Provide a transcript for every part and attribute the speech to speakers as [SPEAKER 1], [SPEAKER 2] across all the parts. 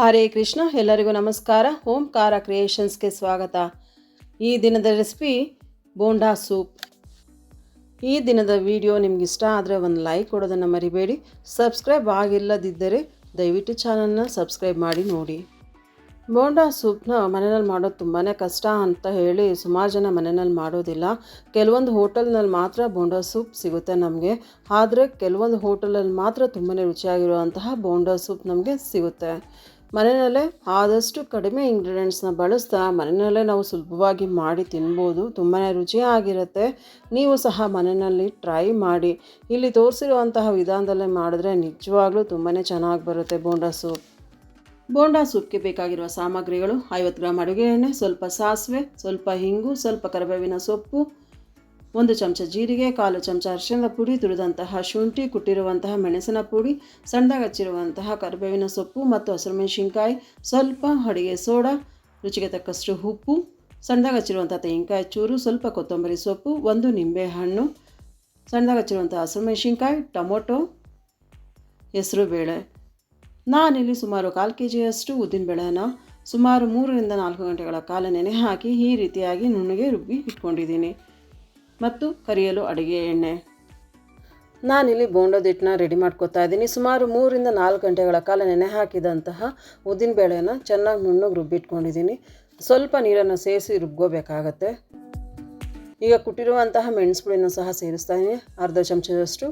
[SPEAKER 1] ಹರೇ ಕೃಷ್ಣ, ಎಲ್ಲರಿಗೂ ನಮಸ್ಕಾರ. ಓಂಕಾರ ಕ್ರಿಯೇಷನ್ಸ್ಗೆ ಸ್ವಾಗತ. ಈ ದಿನದ ರೆಸಿಪಿ ಬೋಂಡಾ ಸೂಪ್. ಈ ದಿನದ ವಿಡಿಯೋ ನಿಮ್ಗೆ ಇಷ್ಟ ಆದರೆ ಒಂದು ಲೈಕ್ ಕೊಡೋದನ್ನು ಮರಿಬೇಡಿ. ಸಬ್ಸ್ಕ್ರೈಬ್ ಆಗಿಲ್ಲದಿದ್ದರೆ ದಯವಿಟ್ಟು ಚಾನಲ್ನ ಸಬ್ಸ್ಕ್ರೈಬ್ ಮಾಡಿ ನೋಡಿ. ಬೋಂಡಾ ಸೂಪ್ನ ಮನೆಯಲ್ಲಿ ಮಾಡೋದು ತುಂಬಾ ಕಷ್ಟ ಅಂತ ಹೇಳಿ ಸುಮಾರು ಜನ ಮನೆಯಲ್ಲಿ ಮಾಡೋದಿಲ್ಲ. ಕೆಲವೊಂದು ಹೋಟೆಲ್ನಲ್ಲಿ ಮಾತ್ರ ಬೋಂಡಾ ಸೂಪ್ ಸಿಗುತ್ತೆ ನಮಗೆ. ಆದರೆ ಕೆಲವೊಂದು ಹೋಟೆಲಲ್ಲಿ ಮಾತ್ರ ತುಂಬಾ ರುಚಿಯಾಗಿರುವಂತಹ ಬೋಂಡಾ ಸೂಪ್ ನಮಗೆ ಸಿಗುತ್ತೆ. ಮನೆಯಲ್ಲೇ ಆದಷ್ಟು ಕಡಿಮೆ ಇಂಗ್ರೀಡಿಯೆಂಟ್ಸ್ನ ಬಳಸ್ತಾ ಮನೆಯಲ್ಲೇ ನಾವು ಸುಲಭವಾಗಿ ಮಾಡಿ ತಿನ್ಬೋದು. ತುಂಬಾ ರುಚಿಯಾಗಿರುತ್ತೆ. ನೀವು ಸಹ ಮನೆಯಲ್ಲಿ ಟ್ರೈ ಮಾಡಿ. ಇಲ್ಲಿ ತೋರಿಸಿರುವಂತಹ ವಿಧಾನದಲ್ಲೇ ಮಾಡಿದ್ರೆ ನಿಜವಾಗ್ಲೂ ತುಂಬಾ ಚೆನ್ನಾಗಿ ಬರುತ್ತೆ ಬೋಂಡಾ ಸೂಪ್. ಬೋಂಡಾ ಸೂಪ್ಗೆ ಬೇಕಾಗಿರುವ ಸಾಮಗ್ರಿಗಳು ಐವತ್ತು ಗ್ರಾಮ್ ಅಡುಗೆ ಎಣ್ಣೆ, ಸ್ವಲ್ಪ ಸಾಸಿವೆ, ಸ್ವಲ್ಪ ಹಿಂಗು, ಸ್ವಲ್ಪ ಕರಿಬೇವಿನ ಸೊಪ್ಪು ಒಂದು ಚಮಚ ಜೀರಿಗೆ, ಕಾಲು ಚಮಚ ಅರಿಶಿಣದ ಪುಡಿ, ತುರಿದಂತಹ ಶುಂಠಿ, ಕುಟ್ಟಿರುವಂತಹ ಮೆಣಸಿನ ಪುಡಿ, ಸಣ್ಣದಾಗಿ ಹಚ್ಚಿರುವಂತಹ ಕರಿಬೇವಿನ ಸೊಪ್ಪು ಮತ್ತು ಹಸಿರುಮೆಣಸಿನ್ಕಾಯಿ, ಸ್ವಲ್ಪ ಅಡುಗೆ ಸೋಡಾ, ರುಚಿಗೆ ತಕ್ಕಷ್ಟು ಉಪ್ಪು, ಸಣ್ಣದಾಗಿ ಹಚ್ಚಿರುವಂಥ ತೆಂಗಿನಕಾಯಿ ಚೂರು, ಸ್ವಲ್ಪ ಕೊತ್ತಂಬರಿ ಸೊಪ್ಪು, ಒಂದು ನಿಂಬೆಹಣ್ಣು ಸಣ್ಣದಾಗಿ ಹಚ್ಚಿರುವಂಥ ಹಸಿರುಮೆಣಸಿನ್ಕಾಯಿ, ಟೊಮೊಟೊ ಹೆಸರುಬೇಳೆ ನಾನಿಲ್ಲಿ ಸುಮಾರು ಕಾಲು ಕೆ ಜಿಯಷ್ಟು ಉದ್ದಿನಬೇಳೆನ ಸುಮಾರು ಮೂರರಿಂದ ನಾಲ್ಕು ಗಂಟೆಗಳ ಕಾಲ ನೆನೆ ಹಾಕಿ ಈ ರೀತಿಯಾಗಿ ನುಣ್ಣಗೆ ರುಬ್ಬಿ ಇಟ್ಕೊಂಡಿದ್ದೀನಿ. ಮತ್ತು ಕರಿಯಲು ಅಡುಗೆ ಎಣ್ಣೆ. ನಾನಿಲ್ಲಿ ಬೋಂಡದ ಹಿಟ್ಟನ್ನ ರೆಡಿ ಮಾಡ್ಕೊತಾ ಇದ್ದೀನಿ. ಸುಮಾರು ಮೂರಿಂದ ನಾಲ್ಕು ಗಂಟೆಗಳ ಕಾಲ ನೆನೆ ಹಾಕಿದಂತಹ ಉದ್ದಿನಬೇಳೆನ ಚೆನ್ನಾಗಿ ನುಣ್ಣಗೆ ರುಬ್ಬಿಟ್ಕೊಂಡಿದ್ದೀನಿ. ಸ್ವಲ್ಪ ನೀರನ್ನು ಸೇರಿಸಿ ರುಬ್ಕೋಬೇಕಾಗತ್ತೆ. ಈಗ ಕುಟ್ಟಿರುವಂತಹ ಪುಡಿಯನ್ನು ಸಹ ಸೇರಿಸ್ತಾ ಇದ್ದೀನಿ. ಅರ್ಧ ಚಮಚದಷ್ಟು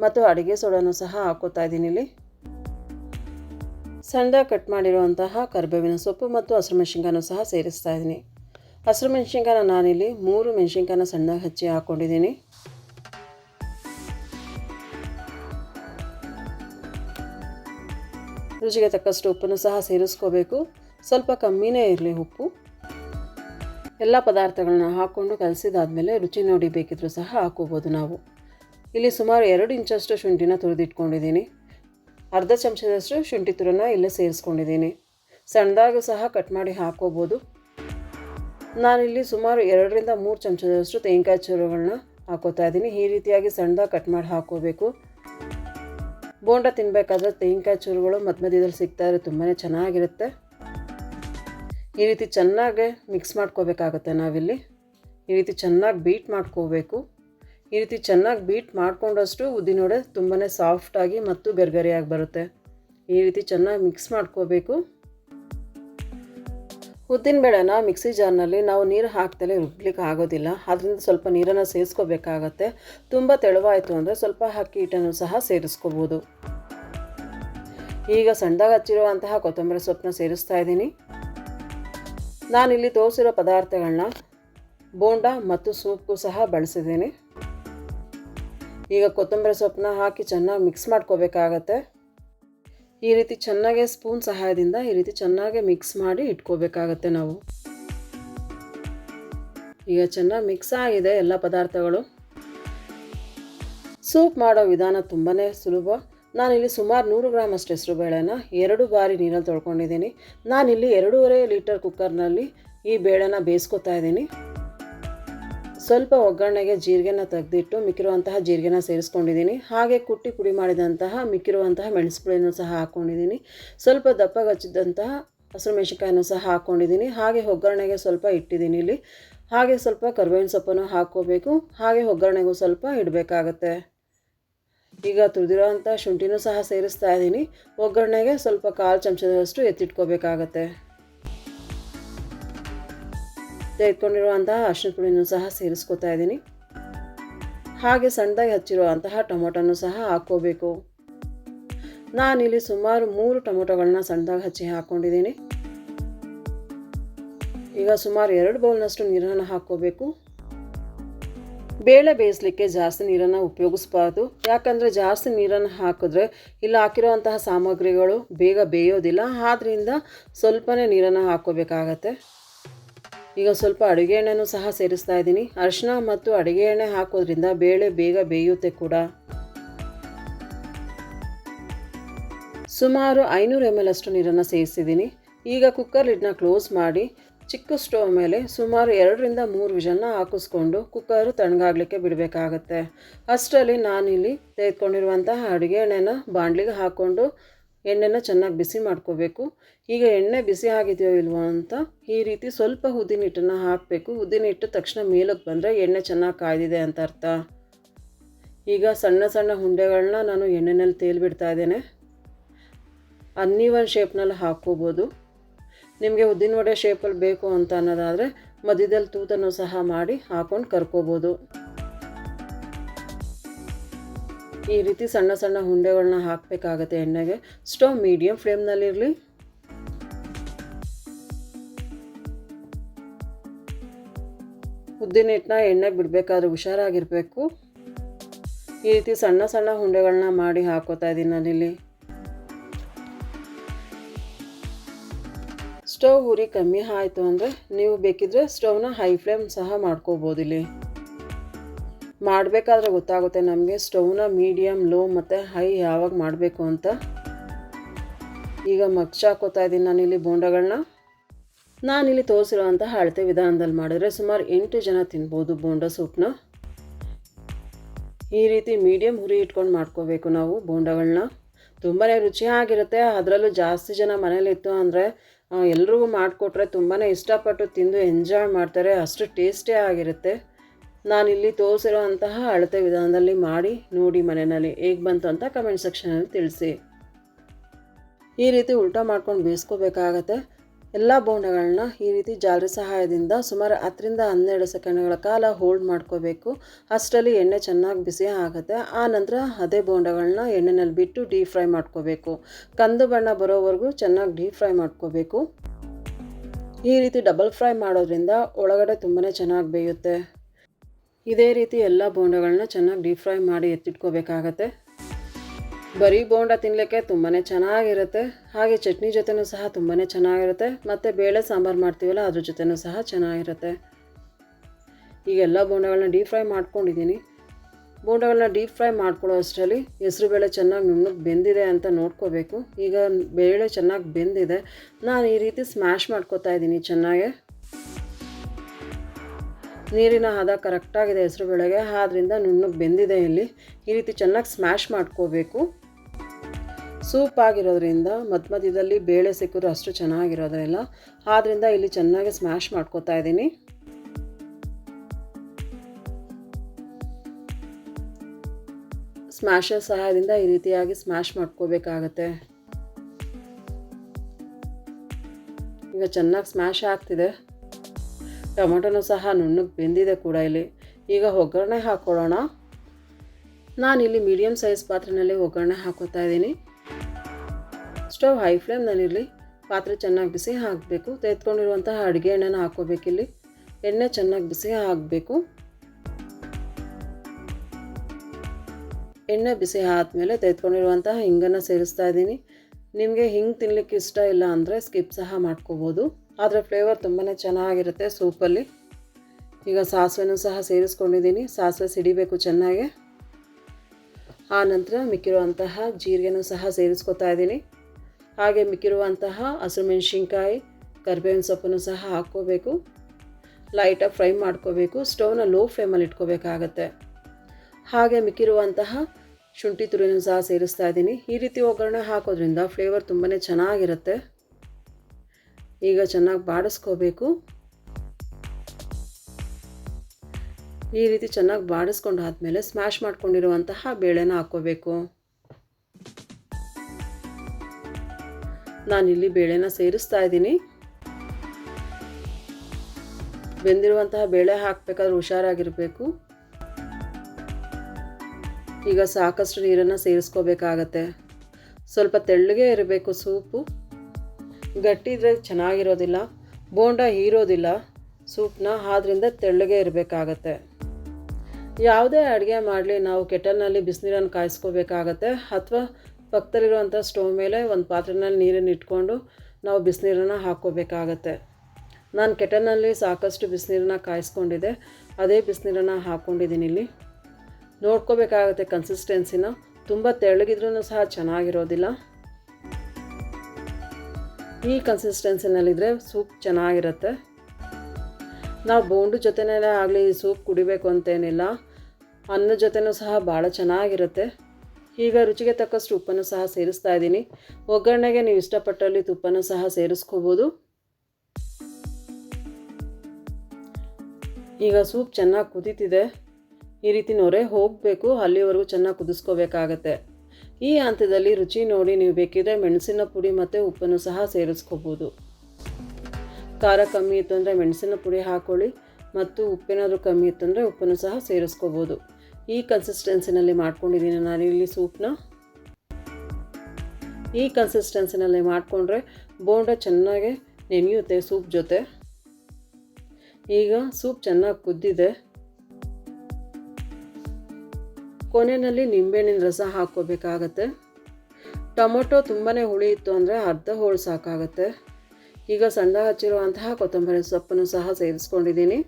[SPEAKER 1] ಮತ್ತು ಅಡುಗೆ ಸೋಡಾನು ಸಹ ಹಾಕೋತಾ ಇದ್ದೀನಿ ಇಲ್ಲಿ. ಸಣ್ಣದಾಗಿ ಕಟ್ ಮಾಡಿರುವಂತಹ ಕರಿಬೇವಿನ ಸೊಪ್ಪು ಮತ್ತು ಹಸಿರು ಸಹ ಸೇರಿಸ್ತಾ ಇದ್ದೀನಿ. ಹಸಿರು ಮೆಣಸಿನ್ಕಾಯನ್ನ ನಾನಿಲ್ಲಿ ಮೂರು ಮೆಣಸಿನ್ಕಾಯನ್ನ ಸಣ್ಣಗೆ ಹಚ್ಚಿ ಹಾಕ್ಕೊಂಡಿದ್ದೀನಿ. ರುಚಿಗೆ ತಕ್ಕಷ್ಟು ಉಪ್ಪನ್ನು ಸಹ ಸೇರಿಸ್ಕೋಬೇಕು. ಸ್ವಲ್ಪ ಕಮ್ಮಿನೇ ಇರಲಿ ಉಪ್ಪು. ಎಲ್ಲ ಪದಾರ್ಥಗಳನ್ನ ಹಾಕ್ಕೊಂಡು ಕಲಸಿದಾದ್ಮೇಲೆ ರುಚಿ ನೋಡಿ ಬೇಕಿದ್ರೂ ಸಹ ಹಾಕೋಬೋದು ನಾವು. ಇಲ್ಲಿ ಸುಮಾರು ಎರಡು ಇಂಚಷ್ಟು ಶುಂಠಿನ ತುರಿದಿಟ್ಕೊಂಡಿದ್ದೀನಿ. ಅರ್ಧ ಚಮಚದಷ್ಟು ಶುಂಠಿ ತುರನ್ನ ಇಲ್ಲೇ ಸೇರಿಸ್ಕೊಂಡಿದ್ದೀನಿ. ಸಣ್ಣದಾಗೂ ಸಹ ಕಟ್ ಮಾಡಿ ಹಾಕ್ಕೋಬೋದು. ನಾನಿಲ್ಲಿ ಸುಮಾರು ಎರಡರಿಂದ ಮೂರು ಚಮಚದಷ್ಟು ತೆಂಗಿನಕಾಯಿ ಚೂರುಗಳನ್ನ ಹಾಕೋತಾ ಇದ್ದೀನಿ. ಈ ರೀತಿಯಾಗಿ ಸಣ್ಣದಾಗಿ ಕಟ್ ಮಾಡಿ ಹಾಕೋಬೇಕು. ಬೋಂಡ ತಿನ್ನಬೇಕಾದ್ರೆ ತೆಂಗಿನಕಾಯಿ ಚೂರುಗಳು ಮಧ್ಯ ಮಧ್ಯದಲ್ಲಿ ಸಿಗ್ತಾಯಿದ್ರೆ ತುಂಬಾ ಚೆನ್ನಾಗಿರುತ್ತೆ. ಈ ರೀತಿ ಚೆನ್ನಾಗಿ ಮಿಕ್ಸ್ ಮಾಡ್ಕೋಬೇಕಾಗುತ್ತೆ ನಾವಿಲ್ಲಿ. ಈ ರೀತಿ ಚೆನ್ನಾಗಿ ಬೀಟ್ ಮಾಡ್ಕೋಬೇಕು. ಈ ರೀತಿ ಚೆನ್ನಾಗಿ ಬೀಟ್ ಮಾಡಿಕೊಂಡಷ್ಟು ಉದ್ದಿನೋಡೆ ತುಂಬಾ ಸಾಫ್ಟಾಗಿ ಮತ್ತು ಗರ್ಗರಿಯಾಗಿ ಬರುತ್ತೆ. ಈ ರೀತಿ ಚೆನ್ನಾಗಿ ಮಿಕ್ಸ್ ಮಾಡ್ಕೋಬೇಕು. ಉದ್ದಿನಬೇಳೆನ ಮಿಕ್ಸಿ ಜಾರ್ನಲ್ಲಿ ನಾವು ನೀರು ಹಾಕ್ದಲೇ ರುಬ್ಲಿಕ್ಕೆ ಆಗೋದಿಲ್ಲ. ಅದರಿಂದ ಸ್ವಲ್ಪ ನೀರನ್ನು ಸೇರಿಸ್ಕೋಬೇಕಾಗತ್ತೆ. ತುಂಬ ತೆಳುವಾಯಿತು ಅಂದರೆ ಸ್ವಲ್ಪ ಅಕ್ಕಿ ಹಿಟ್ಟನ್ನು ಸಹ ಸೇರಿಸ್ಕೋಬೋದು. ಈಗ ಸಣ್ಣದಾಗ ಹಚ್ಚಿರುವಂತಹ ಕೊತ್ತಂಬರಿ ಸೊಪ್ಪನ್ನ ಸೇರಿಸ್ತಾ ಇದ್ದೀನಿ. ನಾನಿಲ್ಲಿ ತೋರಿಸಿರೋ ಪದಾರ್ಥಗಳನ್ನ ಬೋಂಡ ಮತ್ತು ಸೂಪು ಸಹ ಬಳಸಿದ್ದೀನಿ. ಈಗ ಕೊತ್ತಂಬರಿ ಸೊಪ್ಪನ್ನ ಹಾಕಿ ಚೆನ್ನಾಗಿ ಮಿಕ್ಸ್ ಮಾಡ್ಕೋಬೇಕಾಗತ್ತೆ. ಈ ರೀತಿ ಚೆನ್ನಾಗೆ ಸ್ಪೂನ್ ಸಹಾಯದಿಂದ ಈ ರೀತಿ ಚೆನ್ನಾಗೆ ಮಿಕ್ಸ್ ಮಾಡಿ ಇಟ್ಕೋಬೇಕಾಗತ್ತೆ ನಾವು. ಈಗ ಚೆನ್ನಾಗಿ ಮಿಕ್ಸ್ ಆಗಿದೆ ಎಲ್ಲ ಪದಾರ್ಥಗಳು. ಸೂಪ್ ಮಾಡೋ ವಿಧಾನ ತುಂಬಾ ಸುಲಭ. ನಾನಿಲ್ಲಿ ಸುಮಾರು ನೂರು ಗ್ರಾಮ್ ಅಷ್ಟು ಹೆಸರು ಬೇಳೆನ ಎರಡು ಬಾರಿ ನೀರಲ್ಲಿ ತೊಳ್ಕೊಂಡಿದ್ದೀನಿ. ನಾನಿಲ್ಲಿ ಎರಡೂವರೆ ಲೀಟರ್ ಕುಕ್ಕರ್ನಲ್ಲಿ ಈ ಬೇಳೆನ ಬೇಯಿಸ್ಕೊತಾ ಇದ್ದೀನಿ. ಸ್ವಲ್ಪ ಒಗ್ಗರಣೆಗೆ ಜೀರಿಗೆನ ತೆಗೆದಿಟ್ಟು ಮಿಕ್ಕಿರುವಂತಹ ಜೀರಿಗೆನ ಸೇರಿಸ್ಕೊಂಡಿದ್ದೀನಿ. ಹಾಗೆ ಕುಟ್ಟಿ ಪುಡಿ ಮಾಡಿದಂತಹ ಮಿಕ್ಕಿರುವಂತಹ ಮೆಣಸುಪುಡಿಯನ್ನು ಸಹ ಹಾಕ್ಕೊಂಡಿದ್ದೀನಿ ಸ್ವಲ್ಪ ದಪ್ಪಗೆ ಹಚ್ಚಿದಂತಹ ಹಸಿರು ಸಹ ಹಾಕ್ಕೊಂಡಿದ್ದೀನಿ ಹಾಗೆ ಒಗ್ಗರಣೆಗೆ ಸ್ವಲ್ಪ ಇಟ್ಟಿದ್ದೀನಿ ಇಲ್ಲಿ. ಹಾಗೆ ಸ್ವಲ್ಪ ಕರ್ಬೇವಿನ ಸೊಪ್ಪನ್ನು ಹಾಕ್ಕೋಬೇಕು. ಹಾಗೆ ಒಗ್ಗರಣೆಗೂ ಸ್ವಲ್ಪ ಇಡಬೇಕಾಗತ್ತೆ. ಈಗ ತುರಿದಿರೋವಂಥ ಶುಂಠಿನೂ ಸಹ ಸೇರಿಸ್ತಾ ಇದ್ದೀನಿ. ಒಗ್ಗರಣೆಗೆ ಸ್ವಲ್ಪ ಕಾಲು ಚಮಚದಷ್ಟು ಎತ್ತಿಟ್ಕೋಬೇಕಾಗತ್ತೆ. ತೆಗೆದುಕೊಂಡಿರುವಂತಹ ಅರಿಶಿನ ಪುಡಿನೂ ಸಹ ಸೇರಿಸ್ಕೊತಾ ಇದ್ದೀನಿ. ಹಾಗೆ ಸಣ್ಣದಾಗಿ ಹಚ್ಚಿರುವಂತಹ ಟೊಮೊಟೊನೂ ಸಹ ಹಾಕ್ಕೋಬೇಕು. ನಾನಿಲ್ಲಿ ಸುಮಾರು ಮೂರು ಟೊಮೊಟೊಗಳನ್ನ ಸಣ್ಣದಾಗಿ ಹಚ್ಚಿ ಹಾಕ್ಕೊಂಡಿದ್ದೀನಿ. ಈಗ ಸುಮಾರು ಎರಡು ಬೌಲ್ನಷ್ಟು ನೀರನ್ನು ಹಾಕ್ಕೋಬೇಕು. ಬೇಳೆ ಬೇಯಿಸಲಿಕ್ಕೆ ಜಾಸ್ತಿ ನೀರನ್ನು ಉಪಯೋಗಿಸ್ಬಾರ್ದು. ಯಾಕಂದರೆ ಜಾಸ್ತಿ ನೀರನ್ನು ಹಾಕಿದ್ರೆ ಇಲ್ಲಿ ಹಾಕಿರುವಂತಹ ಸಾಮಗ್ರಿಗಳು ಬೇಗ ಬೇಯೋದಿಲ್ಲ. ಆದ್ದರಿಂದ ಸ್ವಲ್ಪನೇ ನೀರನ್ನು ಹಾಕ್ಕೋಬೇಕಾಗತ್ತೆ. ಈಗ ಸ್ವಲ್ಪ ಅಡುಗೆ ಎಣ್ಣೆನೂ ಸಹ ಸೇರಿಸ್ತಾ ಇದ್ದೀನಿ. ಅರಿಶಿನ ಮತ್ತು ಅಡುಗೆ ಎಣ್ಣೆ ಹಾಕೋದ್ರಿಂದ ಬೇಳೆ ಬೇಗ ಬೇಯುತ್ತೆ ಕೂಡ. ಸುಮಾರು ಐನೂರು ಎಂ ಎಲ್ ಅಷ್ಟು ನೀರನ್ನು ಸೇರಿಸಿದ್ದೀನಿ. ಈಗ ಕುಕ್ಕರ್ ಲಿಡ್ನ ಕ್ಲೋಸ್ ಮಾಡಿ ಚಿಕ್ಕ ಸ್ಟೋವ್ ಮೇಲೆ ಸುಮಾರು ಎರಡರಿಂದ ಮೂರು ವಿಷನ್ನ ಹಾಕಿಸ್ಕೊಂಡು ಕುಕ್ಕರು ತಣ್ಣಗಾಗಲಿಕ್ಕೆ ಬಿಡಬೇಕಾಗತ್ತೆ. ಅಷ್ಟರಲ್ಲಿ ನಾನಿಲ್ಲಿ ತೆಗೆದುಕೊಂಡಿರುವಂತಹ ಅಡುಗೆ ಎಣ್ಣೆನ ಬಾಂಡ್ಲಿಗೆ ಹಾಕ್ಕೊಂಡು ಎಣ್ಣೆನ ಚೆನ್ನಾಗಿ ಬಿಸಿ ಮಾಡ್ಕೋಬೇಕು. ಈಗ ಎಣ್ಣೆ ಬಿಸಿ ಆಗಿದೆಯೋ ಇಲ್ವೋ ಅಂತ ಈ ರೀತಿ ಸ್ವಲ್ಪ ಉದ್ದಿನ ಹಾಕಬೇಕು. ಉದ್ದಿನ ಹಿಟ್ಟು ತಕ್ಷಣ ಮೇಲಕ್ಕೆ ಬಂದರೆ ಎಣ್ಣೆ ಚೆನ್ನಾಗಿ ಕಾಯ್ದಿದೆ ಅಂತ ಅರ್ಥ. ಈಗ ಸಣ್ಣ ಸಣ್ಣ ಉಂಡೆಗಳನ್ನ ನಾನು ಎಣ್ಣೆನಲ್ಲಿ ತೇಲ್ಬಿಡ್ತಾ ಇದ್ದೇನೆ. ಅನ್ನೀವನ್ ಶೇಪ್ನಲ್ಲಿ ಹಾಕ್ಕೋಬೋದು. ನಿಮಗೆ ಉದ್ದಿನ ವಡೆ ಶೇಪಲ್ಲಿ ಬೇಕು ಅಂತ ಅನ್ನೋದಾದರೆ ಮಧ್ಯದಲ್ಲಿ ತೂತನ್ನು ಸಹ ಮಾಡಿ ಹಾಕ್ಕೊಂಡು ಕರ್ಕೋಬೋದು. ಈ ರೀತಿ ಸಣ್ಣ ಸಣ್ಣ ಉಂಡೆಗಳನ್ನ ಹಾಕಬೇಕಾಗತ್ತೆ ಎಣ್ಣೆಗೆ. ಸ್ಟವ್ ಮೀಡಿಯಮ್ ಫ್ಲೇಮ್ನಲ್ಲಿರಲಿ ಉದ್ದಿನ ಹಿಟ್ಟನ್ನ ಎಣ್ಣೆಗೆ ಬಿಡಬೇಕಾದ್ರೆ ಹುಷಾರಾಗಿರಬೇಕು. ಈ ರೀತಿ ಸಣ್ಣ ಸಣ್ಣ ಉಂಡೆಗಳನ್ನ ಮಾಡಿ ಹಾಕೋತಾ ಇದ್ದೀನಿ ನಾನಿಲ್ಲಿ. ಸ್ಟವ್ ಉರಿ ಕಮ್ಮಿ ಆಯಿತು ಅಂದರೆ ನೀವು ಬೇಕಿದ್ರೆ ಸ್ಟವ್ನ ಹೈ ಫ್ಲೇಮ್ ಸಹ ಮಾಡ್ಕೋಬೋದು ಇಲ್ಲಿ. ಮಾಡಬೇಕಾದ್ರೆ ಗೊತ್ತಾಗುತ್ತೆ ನಮಗೆ. ಸ್ಟವ್ನ ಮೀಡಿಯಮ್ ಲೋ ಮತ್ತು ಹೈ ಯಾವಾಗ ಮಾಡಬೇಕು ಅಂತ. ಈಗ ಮಗ್ಚ ಹಾಕೋತಾ ಇದ್ದೀನಿ ನಾನಿಲ್ಲಿ ಬೋಂಡಗಳನ್ನ. ನಾನಿಲ್ಲಿ ತೋರಿಸಿರುವಂತಹ ಅಳತೆ ವಿಧಾನದಲ್ಲಿ ಮಾಡಿದ್ರೆ ಸುಮಾರು ಎಂಟು ಜನ ತಿನ್ಬೋದು ಬೋಂಡ ಸೂಪ್ನ. ಈ ರೀತಿ ಮೀಡಿಯಮ್ ಹುರಿ ಇಟ್ಕೊಂಡು ಮಾಡ್ಕೋಬೇಕು ನಾವು ಬೋಂಡಗಳನ್ನ. ತುಂಬಾ ರುಚಿಯಾಗಿರುತ್ತೆ. ಅದರಲ್ಲೂ ಜಾಸ್ತಿ ಜನ ಮನೇಲಿತ್ತು ಅಂದರೆ ಎಲ್ರಿಗೂ ಮಾಡಿಕೊಟ್ರೆ ತುಂಬಾ ಇಷ್ಟಪಟ್ಟು ತಿಂದು ಎಂಜಾಯ್ ಮಾಡ್ತಾರೆ. ಅಷ್ಟು ಟೇಸ್ಟೇ ಆಗಿರುತ್ತೆ. ನಾನಿಲ್ಲಿ ತೋರಿಸಿರೋಂತಹ ಅಳತೆ ವಿಧಾನದಲ್ಲಿ ಮಾಡಿ ನೋಡಿ ಮನೆಯಲ್ಲಿ ಹೇಗೆ ಬಂತು ಅಂತ ಕಮೆಂಟ್ ಸೆಕ್ಷನಲ್ಲಿ ತಿಳಿಸಿ. ಈ ರೀತಿ ಉಲ್ಟಾ ಮಾಡ್ಕೊಂಡು ಬೇಯಿಸ್ಕೋಬೇಕಾಗತ್ತೆ. ಎಲ್ಲ ಬೋಂಡಗಳನ್ನ ಈ ರೀತಿ ಜಾಲರಿ ಸಹಾಯದಿಂದ ಸುಮಾರು ಹತ್ತರಿಂದ ಹನ್ನೆರಡು ಸೆಕೆಂಡ್ಗಳ ಕಾಲ ಹೋಲ್ಡ್ ಮಾಡ್ಕೋಬೇಕು. ಅಷ್ಟರಲ್ಲಿ ಎಣ್ಣೆ ಚೆನ್ನಾಗಿ ಬಿಸಿ ಆಗುತ್ತೆ. ಆ ನಂತರ ಅದೇ ಬೋಂಡಗಳನ್ನ ಎಣ್ಣೆನಲ್ಲಿ ಬಿಟ್ಟು ಡೀಪ್ ಫ್ರೈ ಮಾಡ್ಕೋಬೇಕು. ಕಂದು ಬಣ್ಣ ಬರೋವರೆಗೂ ಚೆನ್ನಾಗಿ ಡೀಪ್ ಫ್ರೈ ಮಾಡ್ಕೋಬೇಕು. ಈ ರೀತಿ ಡಬಲ್ ಫ್ರೈ ಮಾಡೋದ್ರಿಂದ ಒಳಗಡೆ ತುಂಬಾ ಚೆನ್ನಾಗಿ ಬೇಯುತ್ತೆ. ಇದೇ ರೀತಿ ಎಲ್ಲ ಬೋಂಡಗಳನ್ನ ಚೆನ್ನಾಗಿ ಡೀಪ್ ಫ್ರೈ ಮಾಡಿ ಎತ್ತಿಟ್ಕೋಬೇಕಾಗತ್ತೆ. ಬರೀ ಬೋಂಡ ತಿನ್ನಲಿಕ್ಕೆ ತುಂಬಾ ಚೆನ್ನಾಗಿರುತ್ತೆ. ಹಾಗೆ ಚಟ್ನಿ ಜೊತೆನೂ ಸಹ ತುಂಬಾ ಚೆನ್ನಾಗಿರುತ್ತೆ. ಮತ್ತು ಬೇಳೆ ಸಾಂಬಾರು ಮಾಡ್ತೀವಲ್ಲ, ಅದ್ರ ಜೊತೆನೂ ಸಹ ಚೆನ್ನಾಗಿರುತ್ತೆ. ಈಗ ಎಲ್ಲ ಬೋಂಡಗಳನ್ನ ಡೀಪ್ ಫ್ರೈ ಮಾಡ್ಕೊಂಡಿದ್ದೀನಿ. ಬೋಂಡಗಳನ್ನ ಡೀಪ್ ಫ್ರೈ ಮಾಡ್ಕೊಳ್ಳೋ ಅಷ್ಟರಲ್ಲಿ ಹೆಸರುಬೇಳೆ ಚೆನ್ನಾಗಿ ನುಣ್ಣಗೆ ಬೆಂದಿದೆ ಅಂತ ನೋಡ್ಕೋಬೇಕು. ಈಗ ಬೇಳೆ ಚೆನ್ನಾಗಿ ಬೆಂದಿದೆ. ನಾನು ಈ ರೀತಿ ಸ್ಮ್ಯಾಶ್ ಮಾಡ್ಕೋತಾ ಇದ್ದೀನಿ ಚೆನ್ನಾಗೆ. ನೀರಿನ ಹದ ಕರೆಕ್ಟಾಗಿದೆ ಹೆಸರು ಬೆಳೆಗೆ ಆದ್ದರಿಂದ ನುಣ್ಣಗೆ ಬೆಂದಿದೆ ಇಲ್ಲಿ. ಈ ರೀತಿ ಚೆನ್ನಾಗಿ ಸ್ಮ್ಯಾಶ್ ಮಾಡ್ಕೋಬೇಕು. ಸೂಪ್ ಆಗಿರೋದ್ರಿಂದ ಮಧ್ಯ ಮಧ್ಯದಲ್ಲಿ ಬೇಳೆ ಸಿಕ್ಕಿದ್ರು ಅಷ್ಟು ಚೆನ್ನಾಗಿರೋದ್ರಿಲ್ಲ. ಆದ್ದರಿಂದ ಇಲ್ಲಿ ಚೆನ್ನಾಗಿ ಸ್ಮ್ಯಾಶ್ ಮಾಡ್ಕೋತಾ ಇದ್ದೀನಿ. ಸ್ಮ್ಯಾಶರ್ ಸಹಾಯದಿಂದ ಈ ರೀತಿಯಾಗಿ ಸ್ಮ್ಯಾಶ್ ಮಾಡ್ಕೋಬೇಕಾಗತ್ತೆ. ಈಗ ಚೆನ್ನಾಗಿ ಸ್ಮ್ಯಾಶ್ ಆಗ್ತಿದೆ. ಟೊಮೊಟೊನೂ ಸಹ ನುಣ್ಣಗೆ ಬೆಂದಿದೆ ಕೂಡ ಇಲ್ಲಿ. ಈಗ ಒಗ್ಗರಣೆ ಹಾಕ್ಕೊಳ್ಳೋಣ ನಾನಿಲ್ಲಿ ಮೀಡಿಯಮ್ ಸೈಜ್ ಪಾತ್ರೆಯಲ್ಲಿ ಒಗ್ಗರಣೆ ಹಾಕೋತಾ ಇದ್ದೀನಿ. ಸ್ಟವ್ ಹೈ ಫ್ಲೇಮ್ನಲ್ಲಿರಲಿ ಪಾತ್ರೆ ಚೆನ್ನಾಗಿ ಬಿಸಿ ಹಾಕಬೇಕು ತೆಗೆದುಕೊಂಡಿರುವಂತಹ ಅಡುಗೆ ಎಣ್ಣೆನ ಹಾಕೋಬೇಕಿಲ್ಲಿ ಎಣ್ಣೆ ಚೆನ್ನಾಗಿ ಬಿಸಿ ಹಾಕಬೇಕು ಎಣ್ಣೆ ಬಿಸಿ ಆದಮೇಲೆ ತೆಗೆದುಕೊಂಡಿರುವಂತಹ ಹಿಂಗನ್ನು ಸೇರಿಸ್ತಾ ಇದ್ದೀನಿ. ನಿಮಗೆ ಹಿಂಗೆ ತಿನ್ನಲಿಕ್ಕೆ ಇಷ್ಟ ಇಲ್ಲ ಅಂದರೆ ಸ್ಕಿಪ್ ಸಹ ಮಾಡ್ಕೋಬೋದು. ಆದರೆ ಫ್ಲೇವರ್ ತುಂಬಾ ಚೆನ್ನಾಗಿರುತ್ತೆ ಸೂಪಲ್ಲಿ. ಈಗ ಸಾಸಿವೆನೂ ಸಹ ಸೇರಿಸ್ಕೊಂಡಿದ್ದೀನಿ. ಸಾಸಿವೆ ಸಿಡಿಬೇಕು ಚೆನ್ನಾಗಿ. ಆ ನಂತರ ಮಿಕ್ಕಿರುವಂತಹ ಜೀರಿಗೆನೂ ಸಹ ಸೇರಿಸ್ಕೊತಾ ಇದ್ದೀನಿ. ಹಾಗೆ ಮಿಕ್ಕಿರುವಂತಹ ಹಸಿಮೆಣ್ಸಿನ್ಕಾಯಿ ಕರಿಬೇವಿನ ಸೊಪ್ಪನ್ನು ಸಹ ಹಾಕ್ಕೋಬೇಕು. ಲೈಟಾಗಿ ಫ್ರೈ ಮಾಡ್ಕೋಬೇಕು. ಸ್ಟವ್ನ ಲೋ ಫ್ಲೇಮಲ್ಲಿ ಇಟ್ಕೋಬೇಕಾಗತ್ತೆ. ಹಾಗೆ ಮಿಕ್ಕಿರುವಂತಹ ಶುಂಠಿ ತುರಿನೂ ಸಹ ಸೇರಿಸ್ತಾ ಇದ್ದೀನಿ. ಈ ರೀತಿ ಒಗ್ಗರಣೆ ಹಾಕೋದ್ರಿಂದ ಫ್ಲೇವರ್ ತುಂಬಾ ಚೆನ್ನಾಗಿರುತ್ತೆ. ಈಗ ಚೆನ್ನಾಗಿ ಬಾಡಿಸ್ಕೋಬೇಕು. ಈ ರೀತಿ ಚೆನ್ನಾಗಿ ಬಾಡಿಸ್ಕೊಂಡು ಆದಮೇಲೆ ಸ್ಮ್ಯಾಶ್ ಮಾಡ್ಕೊಂಡಿರುವಂತಹ ಬೇಳೆನ ಹಾಕ್ಕೋಬೇಕು. ನಾನಿಲ್ಲಿ ಬೇಳೆನ ಸೇರಿಸ್ತಾ ಇದ್ದೀನಿ. ಬೆಂದಿರುವಂತಹ ಬೇಳೆ ಹಾಕಬೇಕಾದ್ರೆ ಹುಷಾರಾಗಿರಬೇಕು. ಈಗ ಸಾಕಷ್ಟು ನೀರನ್ನು ಸೇರಿಸ್ಕೋಬೇಕಾಗತ್ತೆ. ಸ್ವಲ್ಪ ತೆಳ್ಳಗೆ ಇರಬೇಕು ಸೂಪು. ಗಟ್ಟಿ ಇದ್ರೆ ಚೆನ್ನಾಗಿರೋದಿಲ್ಲ, ಬೋಂಡ ಹೀರೋದಿಲ್ಲ, ಸೂಪ್ನ ಆದ್ರಿಂದ ತೆಳ್ಳಗೆ ಇರಬೇಕಾಗತ್ತೆ. ಯಾವುದೇ ಅಡುಗೆ ಮಾಡಲಿ, ನಾವು ಕೆಟಲ್ನಲ್ಲಿ ಬಿಸಿನೀರನ್ನು ಕಾಯಿಸ್ಕೋಬೇಕಾಗತ್ತೆ, ಅಥವಾ ಪಕ್ಕದಲ್ಲಿರುವಂಥ ಸ್ಟೋವ್ ಮೇಲೆ ಒಂದು ಪಾತ್ರೆನಲ್ಲಿ ನೀರನ್ನು ಇಟ್ಕೊಂಡು ನಾವು ಬಿಸಿನೀರನ್ನು ಹಾಕ್ಕೋಬೇಕಾಗತ್ತೆ. ನಾನು ಕೆಟಲ್ನಲ್ಲಿ ಸಾಕಷ್ಟು ಬಿಸಿನೀರನ್ನ ಕಾಯಿಸ್ಕೊಂಡಿದ್ದೆ, ಅದೇ ಬಿಸಿನೀರನ್ನು ಹಾಕ್ಕೊಂಡಿದ್ದೀನಿ ಇಲ್ಲಿ. ನೋಡ್ಕೋಬೇಕಾಗತ್ತೆ ಕನ್ಸಿಸ್ಟೆನ್ಸಿನ ತುಂಬ ತೆಳ್ಳಗಿದ್ರೂ ಸಹ ಚೆನ್ನಾಗಿರೋದಿಲ್ಲ. ಈ ಕನ್ಸಿಸ್ಟೆನ್ಸಿನಲ್ಲಿದ್ದರೆ ಸೂಪ್ ಚೆನ್ನಾಗಿರುತ್ತೆ. ನಾವು ಬೋಂಡು ಜೊತೆನೇ ಆಗಲಿ ಸೂಪ್ ಕುಡಿಬೇಕು ಅಂತೇನಿಲ್ಲ, ಅನ್ನದ ಜೊತೆನೂ ಸಹ ಭಾಳ ಚೆನ್ನಾಗಿರುತ್ತೆ. ಈಗ ರುಚಿಗೆ ತಕ್ಕಷ್ಟು ಉಪ್ಪನ್ನು ಸಹ ಸೇರಿಸ್ತಾ ಇದ್ದೀನಿ. ಒಗ್ಗರಣೆಗೆ ನೀವು ಇಷ್ಟಪಟ್ಟಲ್ಲಿ ತುಪ್ಪನೂ ಸಹ ಸೇರಿಸ್ಕೋಬೋದು. ಈಗ ಸೂಪ್ ಚೆನ್ನಾಗಿ ಕುದೀತಿದೆ. ಈ ರೀತಿ ನೊರೆ ಹೋಗಬೇಕು, ಅಲ್ಲಿವರೆಗೂ ಚೆನ್ನಾಗಿ ಕುದಿಸ್ಕೋಬೇಕಾಗತ್ತೆ. ಈ ಹಂತದಲ್ಲಿ ರುಚಿ ನೋಡಿ ನೀವು ಬೇಕಿದ್ರೆ ಮೆಣಸಿನ ಪುಡಿ ಮತ್ತು ಉಪ್ಪನ್ನು ಸಹ ಸೇರಿಸ್ಕೋಬೋದು. ಖಾರ ಕಮ್ಮಿ ಇತ್ತು ಅಂದರೆ ಮೆಣಸಿನ ಪುಡಿ ಹಾಕ್ಕೊಳ್ಳಿ ಮತ್ತು ಉಪ್ಪೇನಾದರೂ ಕಮ್ಮಿ ಇತ್ತು ಅಂದರೆ ಉಪ್ಪನ್ನು ಸಹ ಸೇರಿಸ್ಕೋಬೋದು. ಈ ಕನ್ಸಿಸ್ಟೆನ್ಸಿನಲ್ಲಿ ಮಾಡ್ಕೊಂಡಿದ್ದೀನಿ ನಾನು ಇಲ್ಲಿ ಸೂಪ್ನ. ಈ ಕನ್ಸಿಸ್ಟೆನ್ಸಿನಲ್ಲಿ ಮಾಡಿಕೊಂಡ್ರೆ ಬೋಂಡ ಚೆನ್ನಾಗಿ ನೆನೆಯುತ್ತೆ ಸೂಪ್ ಜೊತೆ. ಈಗ ಸೂಪ್ ಚೆನ್ನಾಗಿ ಕುದ್ದಿದೆ. ಕೊನೆಯಲ್ಲಿ ನಿಂಬೆಹಣ್ಣಿನ ರಸ ಹಾಕ್ಕೋಬೇಕಾಗತ್ತೆ. ಟೊಮೊಟೊ ತುಂಬಾ ಹುಳಿ ಇತ್ತು ಅಂದರೆ ಅರ್ಧ ಹೋಳು ಸಾಕಾಗುತ್ತೆ. ಈಗ ಸಣ್ಣ ಹಚ್ಚಿರುವಂತಹ ಕೊತ್ತಂಬರಿ ಸೊಪ್ಪನ್ನು ಸಹ ಸೇರಿಸ್ಕೊಂಡಿದ್ದೀನಿ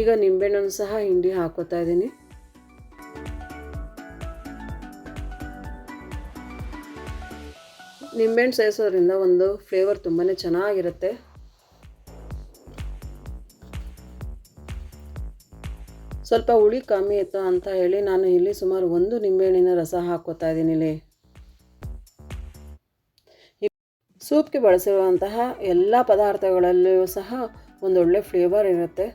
[SPEAKER 1] ಈಗ ನಿಂಬೆಹಣ್ಣನ್ನು ಸಹ ಹಿಂಡಿ ಹಾಕೋತಾ ಇದ್ದೀನಿ. ನಿಂಬೆಹಣ್ಣು ಸೇರಿಸೋದ್ರಿಂದ ಒಂದು ಫ್ಲೇವರ್ ತುಂಬಾ ಚೆನ್ನಾಗಿರುತ್ತೆ. ಸ್ವಲ್ಪ ಹುಳಿ ಕಮ್ಮಿ ಇತ್ತು ಅಂತ ಹೇಳಿ ನಾನು ಇಲ್ಲಿ ಸುಮಾರು ಒಂದು ನಿಂಬೆಹಣ್ಣಿನ ರಸ ಹಾಕೋತಾ ಇದ್ದೀನಿ ಇಲ್ಲಿ. ಸೂಪ್ಗೆ ಬಳಸಿರುವಂತಹ ಎಲ್ಲ ಪದಾರ್ಥಗಳಲ್ಲಿಯೂ ಸಹ ಒಂದೊಳ್ಳೆ ಫ್ಲೇವರ್ ಇರುತ್ತೆ.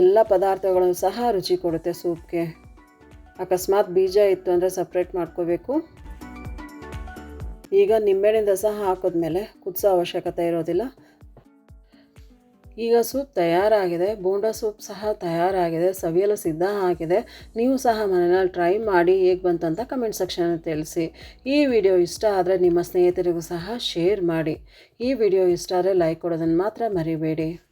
[SPEAKER 1] ಎಲ್ಲ ಪದಾರ್ಥಗಳು ಸಹ ರುಚಿ ಕೊಡುತ್ತೆ ಸೂಪ್ಗೆ. ಅಕಸ್ಮಾತ್ ಬೀಜ ಇತ್ತು ಅಂದರೆ ಸಪ್ರೇಟ್ ಮಾಡ್ಕೋಬೇಕು. ಈಗ ನಿಂಬೆಹಣ್ಣಿನ ರಸ ಹಾಕಿದ್ಮೇಲೆ ಕುದಿಸೋ ಅವಶ್ಯಕತೆ ಇರೋದಿಲ್ಲ. ಈಗ ಸೂಪ್ ತಯಾರಾಗಿದೆ, ಬೋಂಡ ಸೂಪ್ ಸಹ ತಯಾರಾಗಿದೆ, ಸವಿಯಲು ಸಿದ್ಧ ಆಗಿದೆ. ನೀವು ಸಹ ಮನೆಯಲ್ಲಿ ಟ್ರೈ ಮಾಡಿ ಹೇಗೆ ಬಂತು ಅಂತ ಕಮೆಂಟ್ ಸೆಕ್ಷನಲ್ಲಿ ತಿಳಿಸಿ. ಈ ವಿಡಿಯೋ ಇಷ್ಟ ಆದರೆ ನಿಮ್ಮ ಸ್ನೇಹಿತರಿಗೂ ಸಹ ಶೇರ್ ಮಾಡಿ. ಈ ವಿಡಿಯೋ ಇಷ್ಟ ಆದರೆ ಲೈಕ್ ಕೊಡೋದನ್ನು ಮಾತ್ರ ಮರಿಬೇಡಿ.